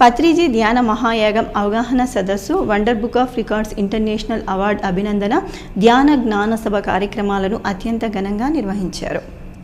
పత్రిజీ ధ్యాన మహాయాగం అవగాహన సదస్సు wonder book of records international award అభినందన ధ్యాన జ్ఞాన సభ కార్యక్రమాలను అత్యంత ఘనంగా నిర్వహించారు.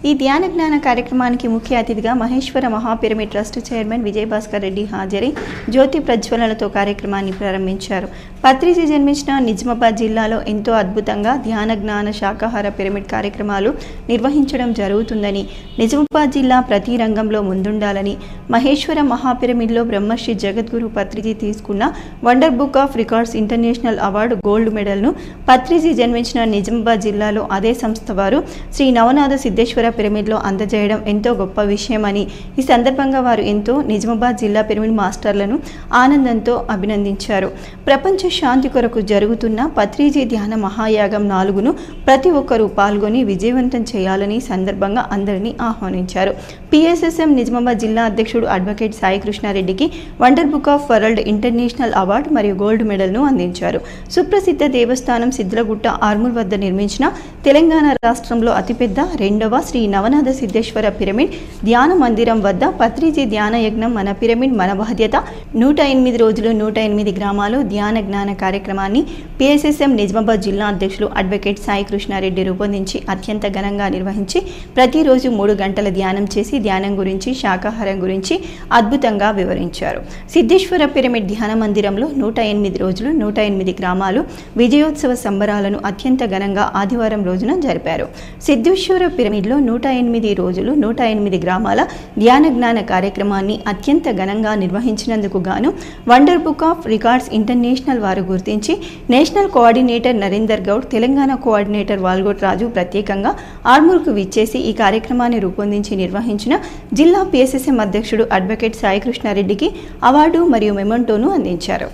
ఈ ధ్యాన జ్ఞాన కార్యక్రమానికి ముఖ్య అతిథిగా మహేశ్వర మహాపిరమి ట్రస్ట్ చైర్మన్ విజయభాస్కర్ రెడ్డి హాజరై జ్యోతి ప్రజ్వలనతో కార్యక్రమాన్ని ప్రారంభించారు. పత్రిజీ జన్మించిన నిజామాబాద్ జిల్లాలో ఎంతో అద్భుతంగా ధ్యాన జ్ఞాన శాకాహార పిరమిడ్ కార్యక్రమాలు నిర్వహించడం జరుగుతుందని నిజామాబాద్ జిల్లా ప్రతి రంగంలో ముందుండాలని మహేశ్వర మహాపిరమిడ్లో బ్రహ్మశ్రీ జగద్గురు పత్రిజీ తీసుకున్న wonder book of records international award gold మెడల్ను Patriji జన్మించిన నిజామాబాద్ జిల్లాలో అదే సంస్థ వారు శ్రీ నవనాథ సిద్ధేశ్వర పిరమిడ్లో అందజేయడం ఎంతో గొప్ప విషయమని ఈ సందర్భంగా వారు ఎంతో నిజామాబాద్ జిల్లా పిరమిడ్ మాస్టర్లను ఆనందంతో అభినందించారు. ప్రపంచ శాంతి కొరకు జరుగుతున్న పత్రిజీ ధ్యాన మహాయాగం నాలుగును ప్రతి ఒక్కరూ పాల్గొని విజయవంతం చేయాలని సందర్భంగా అందరినీ ఆహ్వానించారు. పిఎస్ఎస్ఎం నిజామాబాద్ జిల్లా అధ్యక్షుడు advocate Sai కృష్ణారెడ్డికి wonder book of world international award మరియు గోల్డ్ మెడల్ను అందించారు. సుప్రసిద్ధ దేవస్థానం సిద్ధలగుట్ట ఆర్మూర్ వద్ద నిర్మించిన తెలంగాణ రాష్ట్రంలో అతిపెద్ద రెండవ శ్రీ నవనాథ సిద్ధేశ్వర పిరమిడ్ ధ్యాన మందిరం వద్ద పత్రిజీ ధ్యాన యజ్ఞం మన పిరమిడ్ మన బాధ్యత. నూట ఎనిమిది రోజులు నూట ఎనిమిది గ్రామాలు ధ్యాన జ్ఞాన కార్యక్రమాన్ని పిఎస్ఎస్ఎం నిజామాబాద్ జిల్లా అధ్యక్షులు అడ్వకేట్ సాయి కృష్ణారెడ్డి రూపొందించి అత్యంత ఘనంగా నిర్వహించి ప్రతిరోజు మూడు గంటల ధ్యానం చేసి ధ్యానం గురించి శాకాహారం గురించి అద్భుతంగా వివరించారు. సిద్ధేశ్వర పిరమిడ్ ధ్యాన మందిరంలో నూట ఎనిమిది రోజులు నూట ఎనిమిది గ్రామాలు విజయోత్సవ సంబరాలను అత్యంత ఘనంగా ఆదివారం రోజున జరిపారు. సిద్ధేశ్వర పిరమిడ్లో నూట ఎనిమిది రోజులు నూట ఎనిమిది గ్రామాల ధ్యాన జ్ఞాన కార్యక్రమాన్ని అత్యంత ఘనంగా నిర్వహించినందుకు గాను wonder book of records international వారు గుర్తించి national coordinator Narender Goud Telangana coordinator Valgot Raju ప్రత్యేకంగా ఆర్మూర్కు విచ్చేసి ఈ కార్యక్రమాన్ని రూపొందించి నిర్వహించిన జిల్లా పిఎస్ఎస్ఎం అధ్యక్షుడు అడ్వకేట్ సాయికృష్ణారెడ్డికి అవార్డు మరియు మెమంటోను అందించారు.